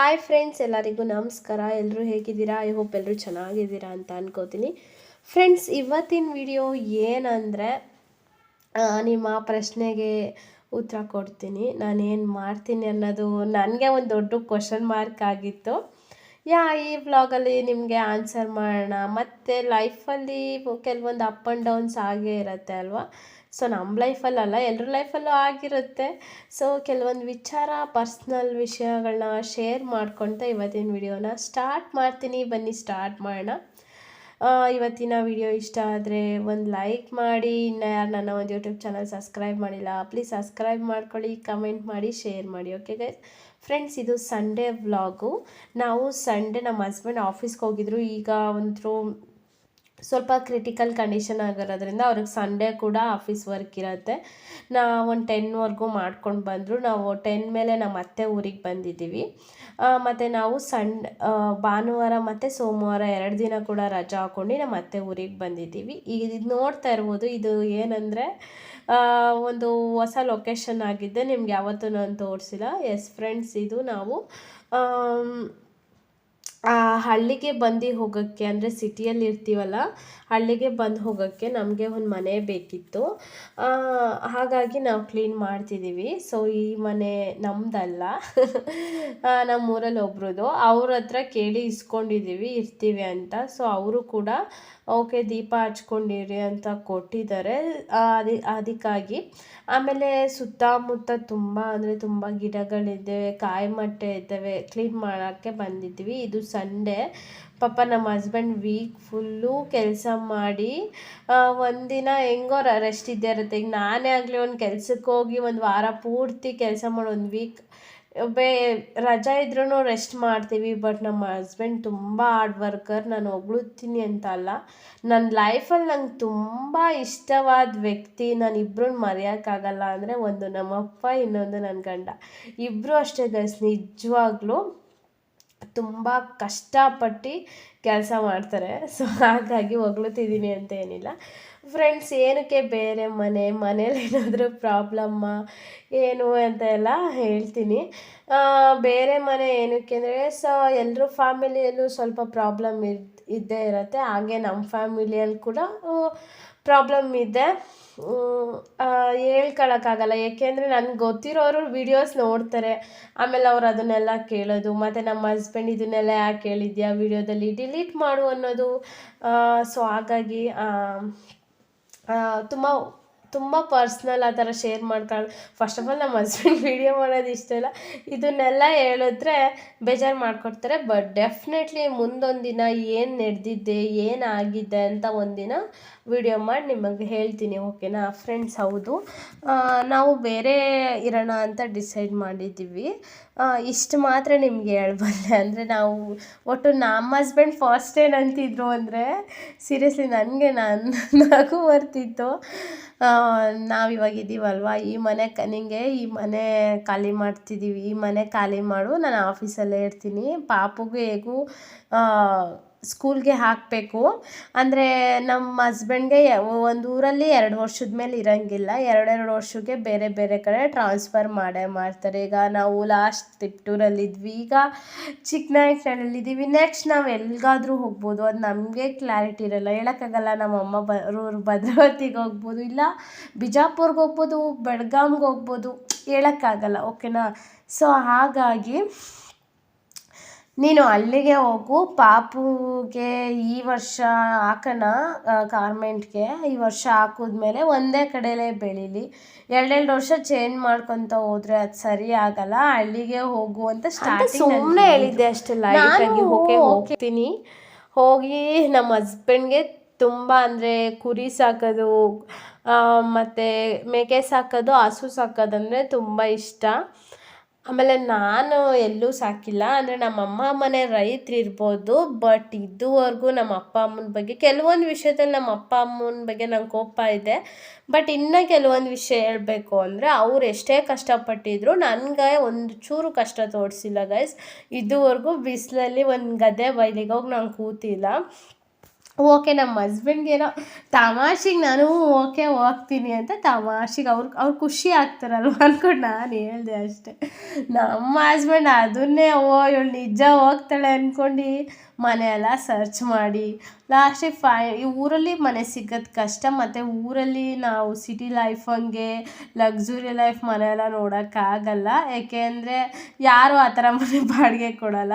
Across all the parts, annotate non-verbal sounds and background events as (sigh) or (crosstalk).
Hi friends ಎಲ್ಲರಿಗೂ ನಮಸ್ಕಾರ. ಎಲ್ಲರೂ ಹೇಗಿದ್ದೀರಾ? ಐ ಹೋಪ್ ಎಲ್ಲರೂ ಚೆನ್ನಾಗಿದ್ದೀರಾ ಅಂತ ಅನ್ಕೋತೀನಿ. ಫ್ರೆಂಡ್ಸ್ ಇವತ್ತಿನ ವಿಡಿಯೋ ಏನಂದರೆ ನಿಮ್ಮ ಪ್ರಶ್ನೆಗೆ ಉತ್ತರ ಕೊಡ್ತೀನಿ. ನಾನೇನು ಮಾಡ್ತೀನಿ ಅನ್ನೋದು, ನನಗೆ ಒಂದು ದೊಡ್ಡ ಕ್ವಶನ್ ಮಾರ್ಕ್ ಆಗಿತ್ತು. ಯಾ, ಈ ವ್ಲಾಗಲ್ಲಿ ನಿಮಗೆ ಆನ್ಸರ್ ಮಾಡೋಣ. ಮತ್ತು ಲೈಫಲ್ಲಿ ಕೆಲವೊಂದು ಅಪ್ ಆ್ಯಂಡ್ ಡೌನ್ಸ್ ಆಗೇ ಇರುತ್ತೆ ಅಲ್ವಾ? ಸೊ ನಮ್ಮ ಲೈಫಲ್ಲಲ್ಲ ಎಲ್ಲರ ಲೈಫಲ್ಲೂ ಆಗಿರುತ್ತೆ. ಸೊ, ಕೆಲವೊಂದು ವಿಚಾರ, ಪರ್ಸ್ನಲ್ ವಿಷಯಗಳನ್ನ ಶೇರ್ ಮಾಡ್ಕೊತ ಇವತ್ತಿನ ವಿಡಿಯೋನ ಸ್ಟಾರ್ಟ್ ಮಾಡ್ತೀನಿ. ಬನ್ನಿ, ಸ್ಟಾರ್ಟ್ ಮಾಡೋಣ. ಇವತ್ತಿನ ವಿಡಿಯೋ ಇಷ್ಟ ಆದರೆ ಒಂದು ಲೈಕ್ ಮಾಡಿ. ಇನ್ನು ಯಾರು ನನ್ನ ಒಂದು ಯೂಟ್ಯೂಬ್ ಚಾನಲ್ ಸಬ್ಸ್ಕ್ರೈಬ್ ಮಾಡಿಲ್ಲ, ಪ್ಲೀಸ್ ಸಬ್ಸ್ಕ್ರೈಬ್ ಮಾಡ್ಕೊಳ್ಳಿ, ಕಮೆಂಟ್ ಮಾಡಿ, ಶೇರ್ ಮಾಡಿ, ಓಕೆ ಗೈಸ್? ಫ್ರೆಂಡ್ಸ್ ಇದು ಸಂಡೇ ವ್ಲಾಗು ನಾವು ಸಂಡೇ ನಮ್ಮ ಹಸ್ಬೆಂಡ್ ಆಫೀಸ್ಗೆ ಹೋಗಿದ್ರು. ಈಗ ಒಂದು ಸ್ವಲ್ಪ ಕ್ರಿಟಿಕಲ್ ಕಂಡೀಷನ್ ಆಗಿರೋದ್ರಿಂದ ಅವ್ರಿಗೆ ಸಂಡೇ ಕೂಡ ಆಫೀಸ್ ವರ್ಕ್ ಇರುತ್ತೆ. ನಾ ಒಂದು ಟೆನ್ವರೆಗೂ ಮಾಡ್ಕೊಂಡು ಬಂದರು, ನಾವು ಟೆನ್ ಮೇಲೆ ನಮ್ಮ ಅತ್ತೆ ಊರಿಗೆ ಬಂದಿದ್ದೀವಿ. ಮತ್ತು ನಾವು ಸನ್ ಭಾನುವಾರ ಮತ್ತು ಸೋಮವಾರ ಎರಡು ದಿನ ಕೂಡ ರಜಾ ಹಾಕ್ಕೊಂಡು ನಮ್ಮ ಅತ್ತೆ ಊರಿಗೆ ಬಂದಿದ್ದೀವಿ. ಈಗ ಇದು ನೋಡ್ತಾ ಇರ್ಬೋದು, ಇದು ಏನಂದರೆ ಒಂದು ಹೊಸ ಲೊಕೇಶನ್ ಆಗಿದ್ದೆ ನಿಮ್ಗೆ ಯಾವತ್ತೂ ನಾನು ತೋರಿಸಿಲ್ಲ. ಎಸ್ ಫ್ರೆಂಡ್ಸ್ ಇದು ನಾವು ಹಳ್ಳಿಗೆ ಬಂದು ಹೋಗೋಕ್ಕೆ ಅಂದರೆ ಸಿಟಿಯಲ್ಲಿ ಇರ್ತೀವಲ್ಲ, ಹಳ್ಳಿಗೆ ಬಂದು ಹೋಗೋಕ್ಕೆ ನಮಗೆ ಒಂದು ಮನೆ ಬೇಕಿತ್ತು. ಹಾಗಾಗಿ ನಾವು ಕ್ಲೀನ್ ಮಾಡ್ತಿದ್ದೀವಿ ಸೊ ಈ ಮನೆ ನಮ್ಮದಲ್ಲ (laughs) ನಮ್ಮೂರಲ್ಲಿ ಒಬ್ರದ್ದು ಅವ್ರ ಹತ್ರ ಕೇಳಿ ಇಸ್ಕೊಂಡಿದ್ದೀವಿ ಇರ್ತೀವಿ ಅಂತ. ಸೊ ಅವರು ಕೂಡ, ಓಕೆ, ದೀಪ ಹಚ್ಕೊಂಡಿರಿ ಅಂತ ಕೊಟ್ಟಿದ್ದಾರೆ. ಅದಿ, ಅದಕ್ಕಾಗಿ. ಆಮೇಲೆ ಸುತ್ತಮುತ್ತ ತುಂಬ ಅಂದರೆ ತುಂಬ ಗಿಡಗಳಿದ್ದಾವೆ ಕಾಯಿ ಮಟ್ಟೆ ಇದ್ದಾವೆ ಕ್ಲೀನ್ ಮಾಡೋಕ್ಕೆ ಬಂದಿದ್ವಿ ಇದು ಸಂಡೇ ಪಾಪ ನಮ್ಮ ಹಸ್ಬೆಂಡ್ ವೀಕ್ ಫುಲ್ಲು ಕೆಲಸ ಮಾಡಿ ಒಂದಿನ ಹೆಂಗೋ ರೆಸ್ಟ್ ಇದ್ದೇ ಇರುತ್ತೆ. ಈಗ ನಾನೇ ಆಗಲಿ ಒಂದು ಕೆಲ್ಸಕ್ಕೆ ಹೋಗಿ ಒಂದು ವಾರ ಪೂರ್ತಿ ಕೆಲಸ ಮಾಡಿ, ಒಂದು ವೀಕ್ ಬೇ ರಜಾ ಇದ್ರೂ ರೆಸ್ಟ್ ಮಾಡ್ತೀವಿ. ಬಟ್ ನಮ್ಮ ಹಸ್ಬೆಂಡ್ ತುಂಬ ಹಾರ್ಡ್ ವರ್ಕರ್ ನಾನು ಹೊಗಳುತ್ತೀನಿ ಅಂತ ಅಲ್ಲ. ನನ್ನ ಲೈಫಲ್ಲಿ ನಂಗೆ ತುಂಬ ಇಷ್ಟವಾದ ವ್ಯಕ್ತಿ. ನಾನು ಇಬ್ಬರನ್ನ ಮರೆಯೋಕ್ಕಾಗಲ್ಲ ಅಂದರೆ ಒಂದು ನಮ್ಮಪ್ಪ, ಇನ್ನೊಂದು ನನ್ನ ಗಂಡ. ಇಬ್ಬರು ಅಷ್ಟೇ ಗೈಸ್ ನಿಜವಾಗ್ಲೂ ತುಂಬ ಕಷ್ಟಪಟ್ಟು ಕೆಲಸ ಮಾಡ್ತಾರೆ. ಸೊ ಹಾಗಾಗಿ ಹೊಗಳುತ್ತಿದ್ದೀನಿ ಅಂತ ಏನಿಲ್ಲ. ಫ್ರೆಂಡ್ಸ್ ಏನಕ್ಕೆ ಬೇರೆ ಮನೆ, ಮನೇಲಿ ಏನಾದರೂ ಪ್ರಾಬ್ಲಮ್ಮ ಏನು ಅಂತ ಎಲ್ಲ ಹೇಳ್ತೀನಿ. ಬೇರೆ ಮನೆ ಏನಕ್ಕೆ ಅಂದರೆ ಸೊ ಎಲ್ಲರೂ ಫ್ಯಾಮಿಲಿಯಲ್ಲೂ ಸ್ವಲ್ಪ ಪ್ರಾಬ್ಲಮ್ ಇದ್, ಇದ್ದೇ ಇರುತ್ತೆ. ಹಾಗೆ ನಮ್ಮ ಫ್ಯಾಮಿಲಿಯಲ್ಲಿ ಕೂಡ ಪ್ರಾಬ್ಲಮ್ ಇದೆ. ಹೇಳ್ಕೊಳಕ್ಕಾಗಲ್ಲ. ಏಕೆಂದರೆ ನನಗೆ ಗೊತ್ತಿರೋರು ವೀಡಿಯೋಸ್ ನೋಡ್ತಾರೆ. ಆಮೇಲೆ ಅವ್ರು ಅದನ್ನೆಲ್ಲ ಕೇಳೋದು, ಮತ್ತು ನಮ್ಮ ಹಸ್ಬೆಂಡ್ ಇದನ್ನೆಲ್ಲ ಯಾಕೆ ಹೇಳಿದ್ಯಾ ವಿಡಿಯೋದಲ್ಲಿ ಡಿಲೀಟ್ ಮಾಡು ಅನ್ನೋದು ಸೊ ಹಾಗಾಗಿ ತುಂಬ ತುಂಬ ಪರ್ಸ್ನಲ್ ಆ ಥರ ಶೇರ್ ಮಾಡ್ಕೊಂಡು ಫಸ್ಟ್ ಆಫ್ ಆಲ್ ನಮ್ಮ ಹಸ್ಬೆಂಡ್ ವೀಡಿಯೋ ಮಾಡೋದು ಇಷ್ಟ ಇಲ್ಲ. ಇದನ್ನೆಲ್ಲ ಹೇಳಿದ್ರೆ ಬೇಜಾರು ಮಾಡ್ಕೊಡ್ತಾರೆ. ಬಟ್ ಡೆಫಿನೆಟ್ಲಿ ದಿನ ಏನು ನಡೆದಿದ್ದೆ ಆಗಿದೆ ಅಂತ ಒಂದಿನ ವಿಡಿಯೋ ಮಾಡಿ ನಿಮಗೆ ಹೇಳ್ತೀನಿ ಓಕೆನಾ ಫ್ರೆಂಡ್ಸ್ ಹೌದು. ನಾವು ಬೇರೆ ಇರೋಣ ಅಂತ ಡಿಸೈಡ್ ಮಾಡಿದ್ದೀವಿ. ಇಷ್ಟು ಮಾತ್ರ ನಿಮಗೆ ಹೇಳ್ಬಲ್ಲೆ. ಅಂದರೆ ನಾವು ಒಟ್ಟು ನಮ್ಮ ಹಸ್ಬೆಂಡ್ ಫಸ್ಟ್ ಏನಂತಿದ್ರು ಅಂದರೆ ಸೀರಿಯಸ್ಲಿ ನನಗೆ ನಾನು, (laughs) ನಗು ಬರ್ತಿತ್ತು. ನಾವು ಇವಾಗ ಇದ್ದೀವಲ್ವ ಈ ಮನೆ ಕ, ನಿಂಗೆ ಈ ಮನೆ ಖಾಲಿ ಮಾಡ್ತಿದ್ದೀವಿ ಈ ಮನೆ ಖಾಲಿ ಮಾಡು. ನಾನು ಆಫೀಸಲ್ಲೇ ಇರ್ತೀನಿ. ಪಾಪುಗೂ ಹೇಗೂ ಸ್ಕೂಲ್ಗೆ ಹಾಕಬೇಕು. ಅಂದರೆ ನಮ್ಮ ಹಸ್ಬೆಂಡ್ಗೆ ಒಂದು ಊರಲ್ಲಿ ಎರಡು ವರ್ಷದ ಮೇಲೆ ಇರೋಂಗಿಲ್ಲ. ಎರಡೆರಡು ವರ್ಷಕ್ಕೆ ಬೇರೆ ಬೇರೆ ಕಡೆ ಟ್ರಾನ್ಸ್ಫರ್ ಮಾಡೇ ಮಾಡ್ತಾರೆ. ಈಗ ನಾವು ಲಾಸ್ಟ್ ತಿಪ್ಟೂರಲ್ಲಿದ್ವಿ ಈಗ ಚಿಕ್ಕನಾಯಕನಹಳ್ಳಿದ್ದೀವಿ ನೆಕ್ಸ್ಟ್ ನಾವು ಎಲ್ಲಿಗಾದರೂ ಹೋಗ್ಬೋದು. ಅದು ನಮಗೆ ಕ್ಲಾರಿಟಿ ಇರಲ್ಲ. ಹೇಳೋಕ್ಕಾಗಲ್ಲ. ನಮ್ಮ ಅಮ್ಮ ಬರೋರು ಭದ್ರಾವತಿಗೆ ಹೋಗ್ಬೋದು. ಇಲ್ಲ ಬಿಜಾಪುರ್ಗೆ ಹೋಗ್ಬೋದು ಬೆಳಗಾಮ್ಗೆ ಹೋಗ್ಬೋದು. ಹೇಳೋಕ್ಕಾಗಲ್ಲ. ಓಕೆನಾ? ಸೊ ಹಾಗಾಗಿ ನೀನು ಅಲ್ಲಿಗೆ ಹೋಗು. ಪಾಪುಗೆ ಈ ವರ್ಷ ಹಾಕೋಣ ಗಾರ್ಮೆಂಟ್ಗೆ ಈ ವರ್ಷ ಹಾಕಿದ್ಮೇಲೆ ಒಂದೇ ಕಡೆಲೇ ಬೆಳೀಲಿ. ಎರಡೆರಡು ವರ್ಷ ಚೇಂಜ್ ಮಾಡ್ಕೊತ ಹೋದ್ರೆ ಅದು ಸರಿ ಆಗಲ್ಲ. ಹಳ್ಳಿಗೆ ಹೋಗು ಅಂತ ಸುಮ್ಮನೆ ಹೇಳಿದ್ದೆ. ಅಷ್ಟೆಲ್ಲ ಹೋಗ್ತೀನಿ. ಹೋಗಿ ನಮ್ಮ ಹಸ್ಬೆಂಡ್ಗೆ ತುಂಬ ಅಂದರೆ ಕುರಿ ಸಾಕೋದು ಮತ್ತು ಮೇಕೆ ಸಾಕೋದು ಹಸು ಸಾಕೋದಂದರೆ ತುಂಬ ಇಷ್ಟ. ಆಮೇಲೆ ನಾನು ಎಲ್ಲೂ ಸಾಕಿಲ್ಲ, ಅಂದರೆ ನಮ್ಮಮ್ಮ ಮನೆ ರೈತರು ಇರ್ಬೋದು ಬಟ್ ಇದುವರೆಗೂ ನಮ್ಮ ಅಪ್ಪ ಅಮ್ಮನ ಬಗ್ಗೆ, ಕೆಲವೊಂದು ವಿಷಯದಲ್ಲಿ ನಮ್ಮ ಅಪ್ಪ ಅಮ್ಮನ ಬಗ್ಗೆ ನಂಗೆ ಕೋಪ ಇದೆ ಬಟ್ ಇನ್ನೂ ಕೆಲವೊಂದು ವಿಷಯ ಹೇಳಬೇಕು ಅಂದರೆ ಅವ್ರು ಎಷ್ಟೇ ಕಷ್ಟಪಟ್ಟಿದ್ರು ನನಗೆ ಒಂದು ಚೂರು ಕಷ್ಟ ತೋರಿಸಿಲ್ಲ ಗೈಸ್ ಇದುವರೆಗೂ ಬಿಸಿಲಲ್ಲಿ ಒಂದು ಗದ್ದೆ ಬೈಲಿಗೆ ಹೋಗಿ ನಾನು ಕೂತಿಲ್ಲ. ಓಕೆ ನಮ್ಮ ಹಸ್ಬೆಂಡ್ಗೇನೋ ತಮಾಷೆಗೆ ನಾನು ಓಕೆ ಹೋಗ್ತೀನಿ ಅಂತ ತಮಾಷೆಗೆ ಅವ್ರು ಅವ್ರು ಖುಷಿ ಆಗ್ತಾರಲ್ವ ಅಂದ್ಕೊಂಡು ನಾನು ಹೇಳಿದೆ ಅಷ್ಟೆ. ನಮ್ಮ ಹಸ್ಬೆಂಡ್ ಅದನ್ನೇ, ಓ, ಇವಳು ನಿಜ ಹೋಗ್ತಾಳೆ ಅಂದ್ಕೊಂಡು ಮನೆಯೆಲ್ಲ ಸರ್ಚ್ ಮಾಡಿ. ಲಾಸ್ಟಿಗೆ ಫೈ ಈ ಊರಲ್ಲಿ ಮನೆ ಸಿಗೋದು ಕಷ್ಟ ಮತ್ತು ಊರಲ್ಲಿ ನಾವು ಸಿಟಿ ಲೈಫ್ ಹಂಗೆ ಲಕ್ಸುರಿ ಲೈಫ್ ಮನೆಯೆಲ್ಲ ನೋಡೋಕ್ಕಾಗಲ್ಲ. ಏಕೆ ಅಂದರೆ ಯಾರೂ ಆ ಥರ ಮನೆ ಬಾಡಿಗೆ ಕೊಡೋಲ್ಲ.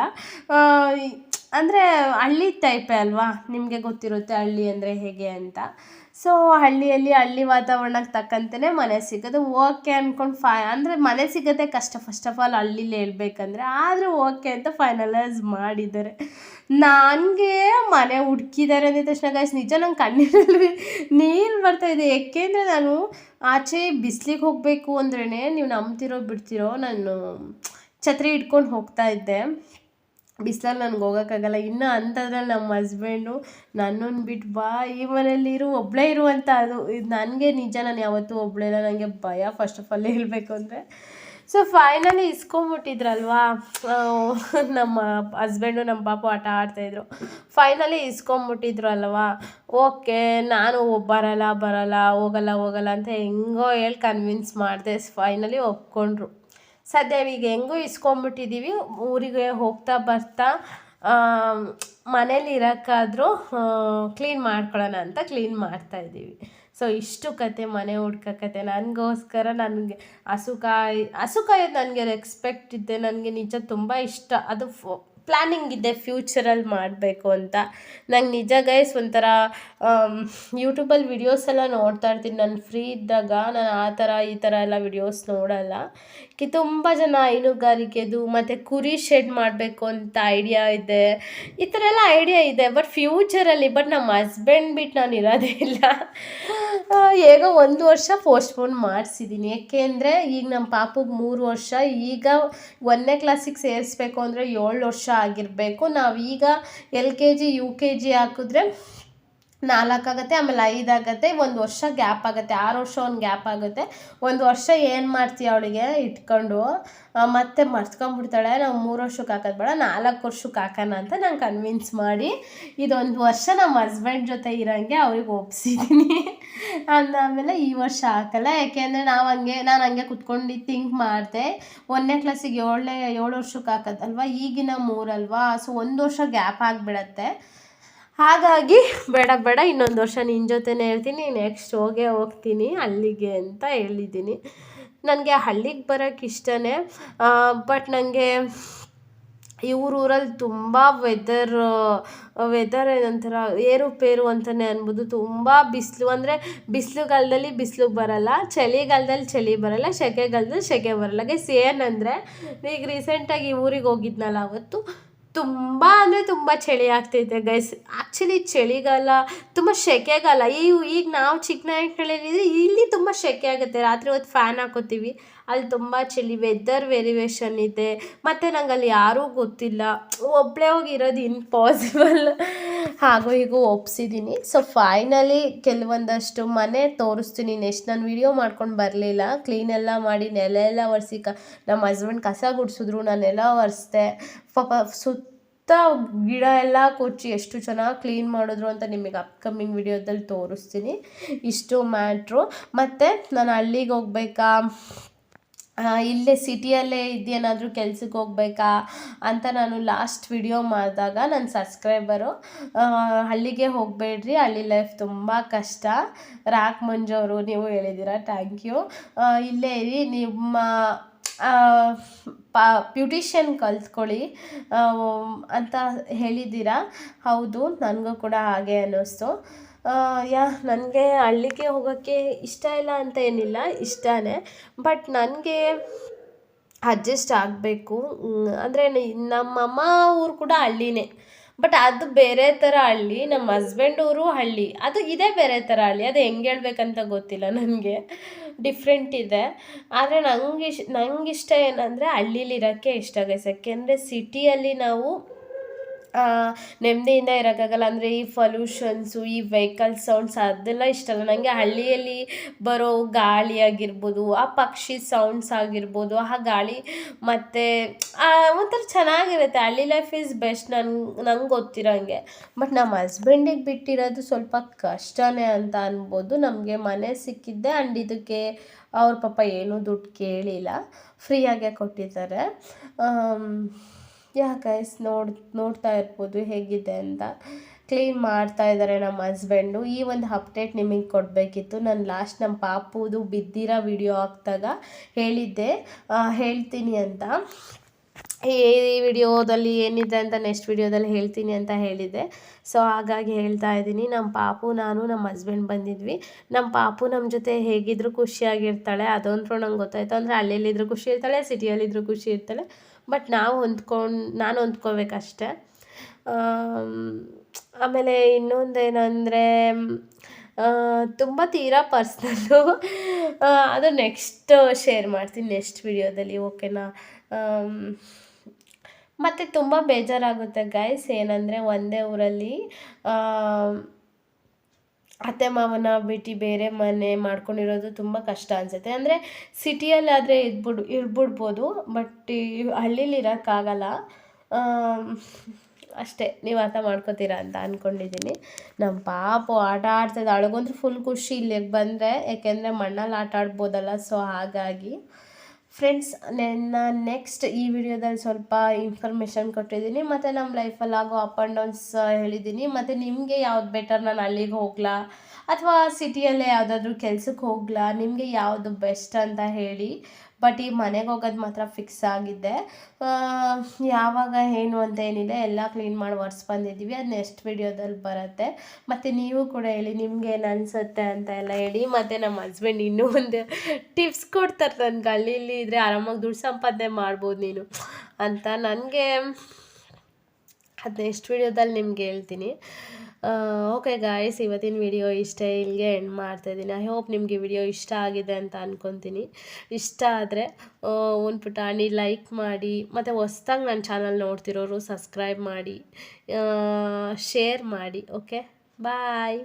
ಅಂದರೆ ಹಳ್ಳಿ ಟೈಪೇ ಅಲ್ವಾ? ನಿಮಗೆ ಗೊತ್ತಿರುತ್ತೆ ಹಳ್ಳಿ ಅಂದರೆ ಹೇಗೆ ಅಂತ. ಸೊ ಹಳ್ಳಿಯಲ್ಲಿ ಹಳ್ಳಿ ವಾತಾವರಣಕ್ಕೆ ತಕ್ಕಂತೆಯೇ ಮನೆ ಸಿಗೋದು ಓಕೆ ಅಂದ್ಕೊಂಡು ಫೈ ಅಂದರೆ ಮನೆ ಸಿಗೋದೇ ಕಷ್ಟ. ಫಸ್ಟ್ ಆಫ್ ಆಲ್ ಹಳ್ಳಿಲಿ ಹೇಳ್ಬೇಕಂದ್ರೆ ಆದರೂ ಓಕೆ ಅಂತ ಫೈನಲೈಸ್ ಮಾಡಿದ್ದಾರೆ. ನನಗೆ ಮನೆ ಹುಡ್ಕಿದ್ದಾರೆ ಅಂದಿದ ತಕ್ಷಣ ಗೈಸ್ ನಿಜ ನಂಗೆ ಕಣ್ಣಿನಲ್ಲಿ ನೀರು ಇದೆ. ಏಕೆಂದರೆ ನಾನು ಆಚೆ ಬಿಸ್ಲಿಗೆ ಹೋಗಬೇಕು ಅಂದ್ರೇ ನೀವು ನಂಬ್ತಿರೋ ಬಿಡ್ತಿರೋ ನಾನು ಛತ್ರಿ ಇಟ್ಕೊಂಡು ಹೋಗ್ತಾ ಇದ್ದೆ. ಬಿಸ್ಲಲ್ಲಿ ನನಗೆ ಹೋಗೋಕ್ಕಾಗಲ್ಲ. ಇನ್ನು ಅಂಥದ್ರಲ್ಲಿ ನಮ್ಮ ಹಸ್ಬೆಂಡು ನನ್ನನ್ನು ಬಿಟ್ಟು ಬಾ, ಈ ಮನೇಲಿ ಇರು ಒಬ್ಬಳೇ ಇರು ಅಂತ ಅದು. ಇದು ನನಗೆ ನಿಜ, ನಾನು ಯಾವತ್ತೂ ಒಬ್ಬಳೇ ಇಲ್ಲ. ನನಗೆ ಭಯ ಫಸ್ಟ್ ಆಫ್ ಆಲ್ ಹೇಳಬೇಕು ಅಂದರೆ. ಸೊ ಫೈನಲಿ ಇಸ್ಕೊಂಬಿಟ್ಟಿದ್ರಲ್ವಾ? ನಮ್ಮ ಹಸ್ಬೆಂಡು ನಮ್ಮ ಪಾಪ ಆಟ ಆಡ್ತಾಯಿದ್ರು ಫೈನಲಿ ಇಸ್ಕೊಂಬಿಟ್ಟಿದ್ರು ಅಲ್ವಾ ಓಕೆ ನಾನು ಬರಲ್ಲ ಬರಲ್ಲ, ಹೋಗಲ್ಲ ಹೋಗಲ್ಲ ಅಂತ ಹೆಂಗೋ ಹೇಳಿ ಕನ್ವಿನ್ಸ್ ಮಾಡಿದೆ. ಫೈನಲಿ ಒಪ್ಕೊಂಡ್ರು. ಸದ್ಯ ಈಗ ಹೆಂಗೂ ಇಸ್ಕೊಂಬಿಟ್ಟಿದ್ದೀವಿ ಊರಿಗೆ ಹೋಗ್ತಾ ಬರ್ತಾ ಮನೇಲಿ ಇರೋಕ್ಕಾದ್ರೂ ಕ್ಲೀನ್ ಮಾಡ್ಕೊಳ್ಳೋಣ ಅಂತ ಕ್ಲೀನ್ ಮಾಡ್ತಾ ಇದ್ದೀವಿ. ಸೊ ಇಷ್ಟು ಕತೆ, ಮನೆ ಹುಡ್ಕೋ ಕತೆ. ನನಗೋಸ್ಕರ ನನಗೆ ಹಸು ಕಾಯಿ ನನಗೆ ರೆಕ್ಸ್ಪೆಕ್ಟ್ ಇದ್ದೆ ನನಗೆ ನಿಜ ತುಂಬ ಇಷ್ಟ. ಅದು ಫೋ ಪ್ಲ್ಯಾನಿಂಗ್ ಇದೆ ಫ್ಯೂಚರಲ್ಲಿ ಮಾಡಬೇಕು ಅಂತ. ನಂಗೆ ನಿಜ ಗೈಸ್ ಒಂಥರ ಯೂಟ್ಯೂಬಲ್ಲಿ ವಿಡಿಯೋಸ್ ಎಲ್ಲ ನೋಡ್ತಾ ಇರ್ತೀನಿ. ನಾನು ಫ್ರೀ ಇದ್ದಾಗ ನಾನು ಆ ಥರ, ಈ ಥರ ಎಲ್ಲ ವಿಡಿಯೋಸ್ ನೋಡಲ್ಲ. ಕಿ, ತುಂಬ ಜನ ಹೈನುಗಾರಿಕೆದು, ಮತ್ತು ಕುರಿ ಶೆಡ್ ಮಾಡಬೇಕು ಅಂತ ಐಡಿಯಾ ಇದೆ. ಈ ಥರ ಎಲ್ಲ ಐಡಿಯಾ ಇದೆ ಬಟ್ ಫ್ಯೂಚರಲ್ಲಿ ಬಟ್ ನಮ್ಮ ಹಸ್ಬೆಂಡ್ ಬಿಟ್ಟು ನಾನು ಇರೋದೇ ಇಲ್ಲ. ಹೇಗೋ ಒಂದು ವರ್ಷ ಪೋಸ್ಟ್ಪೋನ್ ಮಾಡಿಸಿದ್ದೀನಿ ಏಕೆಂದರೆ ಈಗ ನಮ್ಮ ಪಾಪಗೆ ಮೂರು ವರ್ಷ, ಈಗ ಒಂದನೇ ಕ್ಲಾಸಿಗೆ ಸೇರಿಸ್ಬೇಕು ಅಂದರೆ ಏಳು ವರ್ಷ ಆಗಿರಬೇಕು. ನಾವೀಗ L K G, U K G ಹಾಕಿದ್ರೆ ನಾಲ್ಕಾಗುತ್ತೆ ಆಮೇಲೆ ಐದು ಆಗುತ್ತೆ, ಒಂದು ವರ್ಷ ಗ್ಯಾಪ್ ಆಗುತ್ತೆ. ಆರು ವರ್ಷ ಒಂದು ಗ್ಯಾಪ್ ಆಗುತ್ತೆ. ಒಂದು ವರ್ಷ ಏನು ಮಾಡ್ತೀಯ ಅವಳಿಗೆ? ಇಟ್ಕೊಂಡು ಮತ್ತೆ ಮರ್ತ್ಕೊಂಡ್ಬಿಡ್ತಾಳೆ. ನಾವು ಮೂರು ವರ್ಷಕ್ಕೆ ಹಾಕೋದು ಬೇಡ, ನಾಲ್ಕು ವರ್ಷಕ್ಕೆ ಹಾಕೋಣ ಅಂತ ನಾನು ಕನ್ವಿನ್ಸ್ ಮಾಡಿ ಇದೊಂದು ವರ್ಷ ನಮ್ಮ ಹಸ್ಬೆಂಡ್ ಜೊತೆ ಇರೋಂಗೆ ಅವ್ರಿಗೆ ಒಪ್ಸಿದ್ದೀನಿ ಅಂದಾದಮೇಲೆ ಈ ವರ್ಷ ಹಾಕಲ್ಲ. ಯಾಕೆಂದರೆ ನಾವು ಹಂಗೆ, ನಾನು ಹಂಗೆ ಕುತ್ಕೊಂಡು ಥಿಂಕ್ ಮಾಡಿದೆ. ಒಂದನೇ ಕ್ಲಾಸಿಗೆ ಏಳನೇ, ಏಳು ವರ್ಷಕ್ಕೆ ಹಾಕೋದಲ್ವ? ಈಗಿನ ಮೂರಲ್ವಾ? ಸೊ ಒಂದು ವರ್ಷ ಗ್ಯಾಪ್ ಆಗಿಬಿಡತ್ತೆ. ಹಾಗಾಗಿ ಬೇಡ ಬೇಡ. ಇನ್ನೊಂದು ವರ್ಷ ನಿನ್ನ ಜೊತೆನೇ ಇರ್ತೀನಿ. ನೆಕ್ಸ್ಟ್ ಹೋಗೇ ಹೋಗ್ತೀನಿ. ಅಲ್ಲಿಗೆ ಅಂತ ಹೇಳಿದ್ದೀನಿ. ನನಗೆ ಹಳ್ಳಿಗೆ ಬರೋಕ್ಕೆ ಇಷ್ಟನೇ. ಬಟ್ ನನಗೆ ಇವ್ರ ಊರಲ್ಲಿ ತುಂಬ ವೆದರ್ ವೆದರ್ ಏನಂತಾರ ಏರುಪೇರು ಅಂತಲೇ ಅನ್ಬೋದು. ತುಂಬ ಬಿಸಿಲು, ಅಂದರೆ ಬಿಸಿಲುಗಾಲದಲ್ಲಿ ಬಿಸಿಲು ಬರಲ್ಲ, ಚಳಿಗಾಲದಲ್ಲಿ ಚಳಿ ಬರಲ್ಲ, ಸೆಕೆಗಾಲದಲ್ಲಿ ಸೆಕೆ ಬರಲ್ಲ. ಗೈಸ್ ಏನಂದರೆ ಈಗ ರೀಸೆಂಟಾಗಿ ಊರಿಗೆ ಹೋಗಿದ್ನಲ್ಲ ಅವತ್ತು, ತುಂಬ ಅಂದರೆ ತುಂಬ ಚಳಿ ಆಗ್ತೈತೆ ಗೈಸ್ ಆ್ಯಕ್ಚುಲಿ ಚಳಿಗಾಲ ತುಂಬ ಸೆಕೆಗಾಲ. ಈ, ಈಗ ನಾವು ಚಿಕ್ಕನಾಯಕನಹಳ್ಳಿಲಿದ್ರೆ ಇಲ್ಲಿ ತುಂಬ ಸೆಕೆ ಆಗುತ್ತೆ. ರಾತ್ರಿ ಹೊತ್ತು ಫ್ಯಾನ್ ಹಾಕೋತೀವಿ. ಅಲ್ಲಿ ತುಂಬ ಚಳಿ ವೆದರ್ ವೇರಿಯೇಷನ್ ಇದೆ. ಮತ್ತು ನಂಗೆ ಅಲ್ಲಿ ಯಾರೂ ಗೊತ್ತಿಲ್ಲ. ಒಬ್ಬಳೇ ಹೋಗಿರೋದು ಇಂಪಾಸಿಬಲ್ ಹಾಗೂ ಹೀಗೂ ಒಪ್ಸಿದ್ದೀನಿ ಸೊ ಫೈನಲಿ ಕೆಲವೊಂದಷ್ಟು ಮನೆ ತೋರಿಸ್ತೀನಿ. ನೆಕ್ಸ್ಟ್ ನಾನು ವಿಡಿಯೋ ಮಾಡ್ಕೊಂಡು ಬರಲಿಲ್ಲ. ಕ್ಲೀನೆಲ್ಲ ಮಾಡಿ ನೆಲ ಎಲ್ಲ ಒರೆಸಿ ಕ ನಮ್ಮ ಹಸ್ಬೆಂಡ್ ಕಸ ಗುಡಿಸಿದ್ರು. ನಾನೆಲ್ಲ ಒರೆಸ್ದೆ. ಪಾಪ ಸುತ್ತ ಗಿಡ ಎಲ್ಲ ಕೊಚ್ಚಿ ಎಷ್ಟು ಚೆನ್ನಾಗಿ ಕ್ಲೀನ್ ಮಾಡಿದ್ರು ಅಂತ ನಿಮಗೆ ಅಪ್ಕಮಿಂಗ್ ವಿಡಿಯೋದಲ್ಲಿ ತೋರಿಸ್ತೀನಿ. ಇಷ್ಟು ಮ್ಯಾಟ್ರು ಮತ್ತು ನಾನು ಹಳ್ಳಿಗೆ ಹೋಗ್ಬೇಕಾ? ಇಲ್ಲೇ ಸಿಟಿಯಲ್ಲೇ ಇದ್ದೇನಾದರೂ ಕೆಲ್ಸಕ್ಕೆ ಹೋಗ್ಬೇಕಾ ಅಂತ ನಾನು ಲಾಸ್ಟ್ ವಿಡಿಯೋ ಮಾಡಿದಾಗ ನನ್ನ ಸಬ್ಸ್ಕ್ರೈಬರು ಹಳ್ಳಿಗೆ ಹೋಗಬೇಡ್ರಿ ಹಳ್ಳಿ ಲೈಫ್ ತುಂಬ ಕಷ್ಟ. ರಾಕ್ ಮಂಜು ಅವರು ನೀವು ಹೇಳಿದ್ದೀರಾ ಥ್ಯಾಂಕ್ ಯು ಇಲ್ಲೇ ಇರಿ, ನಿಮ್ಮ ಪಾ, ಬ್ಯೂಟಿಷಿಯನ್ ಕಲ್ತ್ಕೊಳ್ಳಿ. ಅಂತ ಹೇಳಿದ್ದೀರಾ? ಹೌದು, ನನಗೂ ಕೂಡ ಹಾಗೆ ಅನ್ನಿಸ್ತು. ಯಾ, ನನಗೆ ಹಳ್ಳಿಗೆ ಹೋಗೋಕ್ಕೆ ಇಷ್ಟ ಇಲ್ಲ ಅಂತ ಏನಿಲ್ಲ, ಇಷ್ಟನೇ. ಬಟ್ ನನಗೆ ಅಡ್ಜಸ್ಟ್ ಆಗಬೇಕು. ಅಂದರೆ ನಮ್ಮಮ್ಮ ಊರು ಕೂಡ ಹಳ್ಳಿನೇ. ಬಟ್ ಅದು ಬೇರೆ ಥರ ಹಳ್ಳಿ, ನಮ್ಮ ಹಸ್ಬೆಂಡ್ ಊರು ಹಳ್ಳಿ. ಅದು ಇದೇ ಬೇರೆ ಥರ ಹಳ್ಳಿ. ಅದು ಹೆಂಗೆ ಹೇಳ್ಬೇಕಂತ ಗೊತ್ತಿಲ್ಲ ನನಗೆ. ಡಿಫ್ರೆಂಟ್ ಇದೆ. ಆದರೆ ನಂಗೆ ಇಷ್ಟ ನಂಗೆ ಇಷ್ಟ ಏನಂದರೆ ಹಳ್ಳೀಲಿ ಇರೋಕ್ಕೆ ಇಷ್ಟ ಗೈಸ್ ಯಾಕೆಂದರೆ ಸಿಟಿಯಲ್ಲಿ ನಾವು ನೆಮ್ಮದಿಯಿಂದ ಇರೋಕ್ಕಾಗಲ್ಲ. ಅಂದರೆ ಈ ಪೊಲ್ಯೂಷನ್ಸು ಈ ವೆಹಿಕಲ್ ಸೌಂಡ್ಸ್ ಅದೆಲ್ಲ ಇಷ್ಟ ಅಲ್ಲ. ನನಗೆ ಹಳ್ಳಿಯಲ್ಲಿ ಬರೋ ಗಾಳಿ ಆಗಿರ್ಬೋದು, ಆ ಪಕ್ಷಿ ಸೌಂಡ್ಸ್ ಆಗಿರ್ಬೋದು, ಆ ಗಾಳಿ ಮತ್ತು ಒಂಥರ ಚೆನ್ನಾಗಿರುತ್ತೆ. ಹಳ್ಳಿ ಲೈಫ್ ಈಸ್ ಬೆಸ್ಟ್ ನನ್ಗೆ ನಂಗೆ ಗೊತ್ತಿರೋಂಗೆ ಬಟ್ ನಮ್ಮ ಹಸ್ಬೆಂಡಿಗೆ ಬಿಟ್ಟಿರೋದು ಸ್ವಲ್ಪ ಕಷ್ಟನೇ ಅಂತ ಅನ್ಬೋದು. ನಮಗೆ ಮನೆ ಸಿಕ್ಕಿದ್ದೆ ಆ್ಯಂಡ್ ಇದಕ್ಕೆ ಅವ್ರ ಪಾಪ ಏನೂ ದುಡ್ಡು ಕೇಳಿಲ್ಲ. ಫ್ರೀಯಾಗೆ ಕೊಟ್ಟಿದ್ದಾರೆ. ಯಾ ಗೈಸ್ ನೋಡ್, ನೋಡ್ತಾ ಇರ್ಬೋದು ಹೇಗಿದೆ ಅಂತ. ಕ್ಲೀನ್ ಮಾಡ್ತಾ ಇದ್ದಾರೆ ನಮ್ಮ ಹಸ್ಬೆಂಡು ಈ ಒಂದು ಅಪ್ಡೇಟ್ ನಿಮಗೆ ಕೊಡಬೇಕಿತ್ತು. ನಾನು ಲಾಸ್ಟ್ ನಮ್ಮ ಪಾಪುದು ಬಿದ್ದಿರೋ ವಿಡಿಯೋ ಹಾಕ್ದಾಗ ಹೇಳಿದ್ದೆ. ಹೇಳ್ತೀನಿ ಅಂತ. ಈ ವಿಡಿಯೋದಲ್ಲಿ ಏನಿದೆ ಅಂತ ನೆಕ್ಸ್ಟ್ ವಿಡಿಯೋದಲ್ಲಿ ಹೇಳ್ತೀನಿ ಅಂತ ಹೇಳಿದ್ದೆ. ಸೊ ಹಾಗಾಗಿ ಹೇಳ್ತಾ ಇದ್ದೀನಿ. ನಮ್ಮ ಪಾಪು, ನಾನು ನಮ್ಮ ಹಸ್ಬೆಂಡ್ ಬಂದಿದ್ವಿ. ನಮ್ಮ ಪಾಪು ನಮ್ಮ ಜೊತೆ ಹೇಗಿದ್ರು ಖುಷಿಯಾಗಿರ್ತಾಳೆ. ಅದೊಂಥರ ನಂಗೆ ಗೊತ್ತಾಯ್ತು. ಅಂದರೆ ಅಲ್ಲೆಲ್ಲಿದ್ರು ಖುಷಿ ಇರ್ತಾಳೆ ಸಿಟಿಯಲ್ಲಿದ್ರು ಖುಷಿ ಇರ್ತಾಳೆ. ಬಟ್ ನಾವು ಹೊಂದ್ಕೊಂಡು, ನಾನು ಹೊಂದ್ಕೋಬೇಕಷ್ಟೆ. ಆಮೇಲೆ ಏನಂದರೆ ತುಂಬ ತೀರಾ ಪರ್ಸ್ನಲ್ಲು. ಅದು ನೆಕ್ಸ್ಟ್ ಶೇರ್ ಮಾಡ್ತೀನಿ ನೆಕ್ಸ್ಟ್ ವಿಡಿಯೋದಲ್ಲಿ, ಓಕೆನಾ? ಮತ್ತು ತುಂಬ ಬೇಜಾರಾಗುತ್ತೆ ಗೈಸ್ ಏನಂದರೆ ಒಂದೇ ಊರಲ್ಲಿ ಅತ್ತೆ ಮಾವನ ಬಿಟ್ಟು ಬೇರೆ ಮನೆ ಮಾಡ್ಕೊಂಡಿರೋದು ತುಂಬ ಕಷ್ಟ ಅನಿಸುತ್ತೆ. ಅಂದರೆ ಸಿಟಿಯಲ್ಲಾದರೆ ಇದ್ಬಿಡ್, ಇರ್ಬಿಡ್ಬೋದು ಬಟ್ ಹಳ್ಳೀಲಿ ಇರೋಕ್ಕಾಗಲ್ಲ. ಅಷ್ಟೇ, ನೀವು ಅರ್ಥ ಮಾಡ್ಕೋತೀರಾ ಅಂತ ಅಂದ್ಕೊಂಡಿದ್ದೀನಿ ನಮ್ಮ ಪಾಪು ಆಟ ಆಡ್ತದೆ ಅಳಗೊಂದ್ರೆ ಫುಲ್ ಖುಷಿ ಇಲ್ಲಿಗೆ ಬಂದರೆ, ಯಾಕೆಂದರೆ ಮಣ್ಣಲ್ಲಿ ಆಟ ಆಡ್ಬೋದಲ್ಲ ಸೊ ಹಾಗಾಗಿ. ಫ್ರೆಂಡ್ಸ್ ನನ್ನ ನೆಕ್ಸ್ಟ್ ಈ ವಿಡಿಯೋದಲ್ಲಿ ಸ್ವಲ್ಪ ಇನ್ಫಾರ್ಮೇಷನ್ ಕೊಟ್ಟಿದ್ದೀನಿ. ಮತ್ತು ನಮ್ಮ ಲೈಫಲ್ಲಿ ಆಗೋ ಅಪ್ ಆ್ಯಂಡ್ ಡೌನ್ಸ್ ಹೇಳಿದ್ದೀನಿ. ಮತ್ತು ನಿಮಗೆ ಯಾವ್ದು ಬೆಟರ್ ನಾನು ಅಲ್ಲಿಗೆ ಹೋಗ್ಲಾ? ಅಥವಾ ಸಿಟಿಯಲ್ಲೇ ಯಾವುದಾದ್ರೂ ಕೆಲ್ಸಕ್ಕೆ ಹೋಗ್ಲಾ? ನಿಮಗೆ ಯಾವುದು ಬೆಸ್ಟ್ ಅಂತ ಹೇಳಿ. ಬಟ್ ಈ ಮನೆಗೆ ಹೋಗೋದು ಮಾತ್ರ ಫಿಕ್ಸ್ ಆಗಿದ್ದೆ. ಯಾವಾಗ ಏನು ಅಂತ ಏನಿದೆ ಎಲ್ಲ ಕ್ಲೀನ್ ಮಾಡಿ ಒರ್ಸ್ ಬಂದಿದ್ದೀವಿ ಅದು ನೆಕ್ಸ್ಟ್ ವಿಡಿಯೋದಲ್ಲಿ ಬರುತ್ತೆ. ಮತ್ತು ನೀವು ಕೂಡ ಹೇಳಿ, ನಿಮ್ಗೆ ಏನು ಅನಿಸುತ್ತೆ ಅಂತ ಎಲ್ಲ ಹೇಳಿ. ಮತ್ತು ನಮ್ಮ ಹಸ್ಬೆಂಡ್ ಇನ್ನೂ ಒಂದು ಟಿಪ್ಸ್ ಕೊಡ್ತಾರೆ ನನ್ಗೆ ಇಲ್ಲಿ ಇದ್ದರೆ ಆರಾಮಾಗಿ ದುಡ್ಡು ಸಂಪಾದನೆ ಮಾಡ್ಬೋದು ನೀನು ಅಂತ. ನನಗೆ, ಅದು ನೆಕ್ಸ್ಟ್ ವಿಡಿಯೋದಲ್ಲಿ ನಿಮ್ಗೆ ಹೇಳ್ತೀನಿ. ಓಕೆ ಗಾಯ್ಸ್ ಇವತ್ತಿನ ವಿಡಿಯೋ ಇಷ್ಟ ಇಲ್ಲಿಗೆ ಎಂಡ್ ಮಾಡ್ತಾಯಿದ್ದೀನಿ ಐ ಹೋಪ್ ನಿಮಗೆ ವಿಡಿಯೋ ಇಷ್ಟ ಆಗಿದೆ ಅಂತ ಅಂದ್ಕೊತೀನಿ ಇಷ್ಟ ಆದರೆ ಒಂದು ಪುಟಾಣಿ ಲೈಕ್ ಮಾಡಿ, ಮತ್ತು ಹೊಸ್ದಾಗಿ ನನ್ನ ಚಾನಲ್ ನೋಡ್ತಿರೋರು ಸಬ್ಸ್ಕ್ರೈಬ್ ಮಾಡಿ ಶೇರ್ ಮಾಡಿ ಓಕೆ ಬಾಯ್